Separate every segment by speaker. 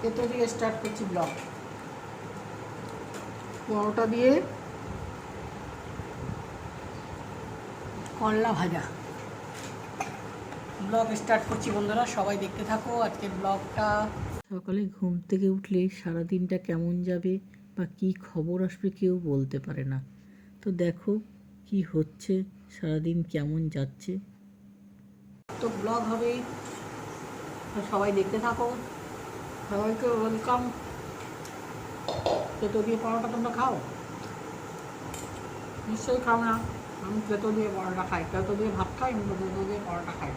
Speaker 1: তেতো দিয়ে স্টার্ট করছি ব্লগ পরোটা দিয়ে করলা ভাজা। ব্লগ স্টার্ট করছি বন্ধুরা সবাই দেখতে থাকো আজকে ব্লগটা
Speaker 2: সকালে ঘুম থেকে উঠলে সারা দিনটা কেমন যাবে বা কি খবর আসবে কেউ বলতে পারে না। তো দেখো কি হচ্ছে সারাদিন কেমন যাচ্ছে।
Speaker 1: তো ব্লগ হবেই তো সবাই দেখতে থাকো। সবাইকে ওয়েলকাম তেতো দিয়ে পরোটা তোমরা খাও? নিশ্চয়ই খাও না। আমি তেতো দিয়ে পরোটা খাই তেতো দিয়ে ভাত খাই, আমি তেতো দিয়ে পরোটা খাই।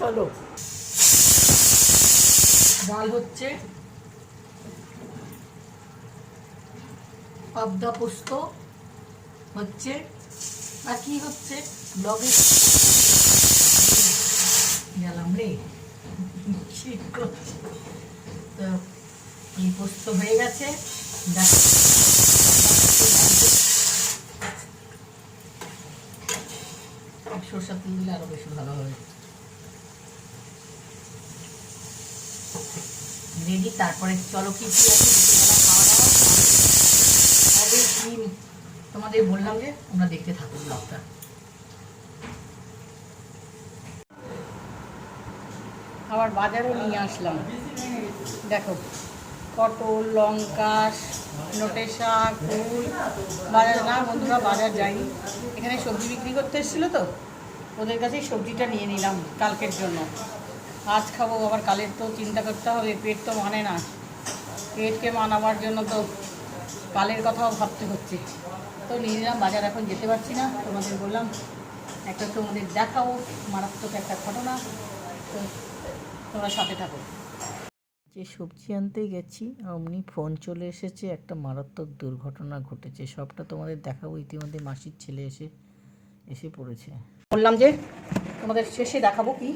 Speaker 1: চলো। ডাল হচ্ছে পাবদা পোস্ত, হচ্ছে, আর কি হচ্ছে? ব্লগে গেলাম রে। তো এই পোস্ত হয়ে গেছে। সরষের তেল দিলে আরও বেশি ভালো হবে। রেডি তারপরে চলো কি কি আছে খাওয়া দাওয়া হবে কি তোমাদের বললাম যে তোমরা দেখতে থাকো ব্লগটা আবার বাজারও নিয়ে আসলাম। দেখো, পটল, লঙ্কা নোটে শাক, ফুল। বাজার, না বন্ধুরা, বাজার যাইনি। এখানে সবজি বিক্রি করতে এসেছিল তো, ওদের কাছেই সবজিটা নিয়ে নিলাম কালকের জন্য। আজ খাব আবার কালের তো চিন্তা করতে হবে পেট তো মানে না। পেটকে মানাবার জন্য তো কালের কথাও ভাবতে হচ্ছে। তো নিয়ে নিলাম বাজার এখন যেতে পারছি না তোমাদের বললাম একটা তোমাদের দেখাবো মারাত্মক একটা ঘটনা। তো তোমরা সাথে থাকো।
Speaker 2: যে সবজি আনতে গেছি অমনি ফোন চলে এসেছে একটা মারাত্মক দুর্ঘটনা ঘটেছে। সবটা তোমাদের দেখাবো ইতিমধ্যে মাসির ছেলে এসে এসে পড়েছে।
Speaker 1: বললাম যে তোমাদের শেষে দেখাবো কি?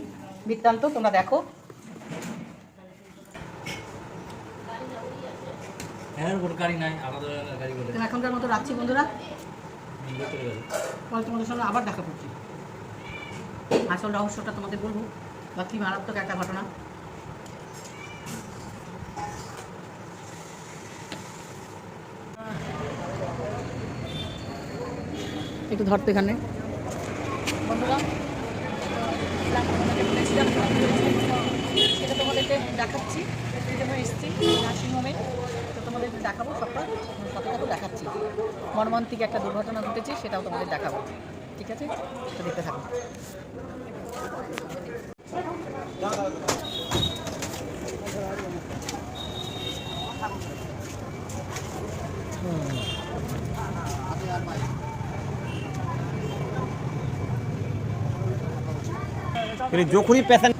Speaker 1: বৃত্তান্ত তোমরা দেখো।
Speaker 3: হ্যাঁ
Speaker 1: এখনকার মতো রাখছি বন্ধুরা। পরে তোমাদের সঙ্গে আবার দেখা করছি। আসল রহস্যটা তোমাদের বলব বা কি মারাত্মক একটা ঘটনা। একটু ধরতে এখানে। বন্ধুরা সেটা তোমাদেরকে দেখাচ্ছি। নার্সিংহোমে দেখাবো সবটা দেখাচ্ছি মর্মান্তিক একটা দুর্ঘটনা ঘটেছে সেটাও তোমাদের দেখাবো ঠিক আছে দেখতে থাকো
Speaker 3: কিন্তু যখনই পেশেন্ট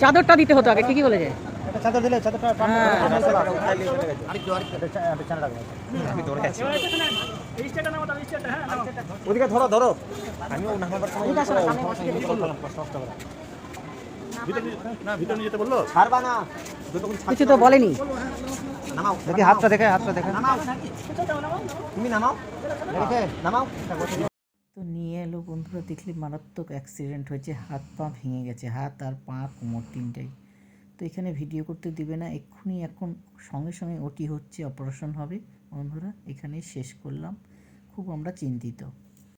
Speaker 1: চাদরটা দিতে হতো আগে ঠিকই বলেছে।
Speaker 4: চাদর দিলে চাদরটা ওদিকে ধরো ধরো। আমিও না ভিতরে যেতে বলল? ছাড়বা না।
Speaker 1: কিছু তো বলেনি।
Speaker 4: নামাও। দেখি হাতটা দেখে হাতটা দেখে। নামাও। তুমি নামাও। নামাও।
Speaker 2: তো নিয়ে এলো বন্ধুরা দেখলে মারাত্মক অ্যাক্সিডেন্ট হয়েছে হাত পা ভেঙে গেছে হাত আর পা কোমর তিনটাই। তো এখানে ভিডিও করতে দিবে না এক্ষুনি এখন সঙ্গে সঙ্গে ওটি হচ্ছে অপারেশন হবে। বন্ধুরা এখানেই শেষ করলাম। খুব আমরা চিন্তিত।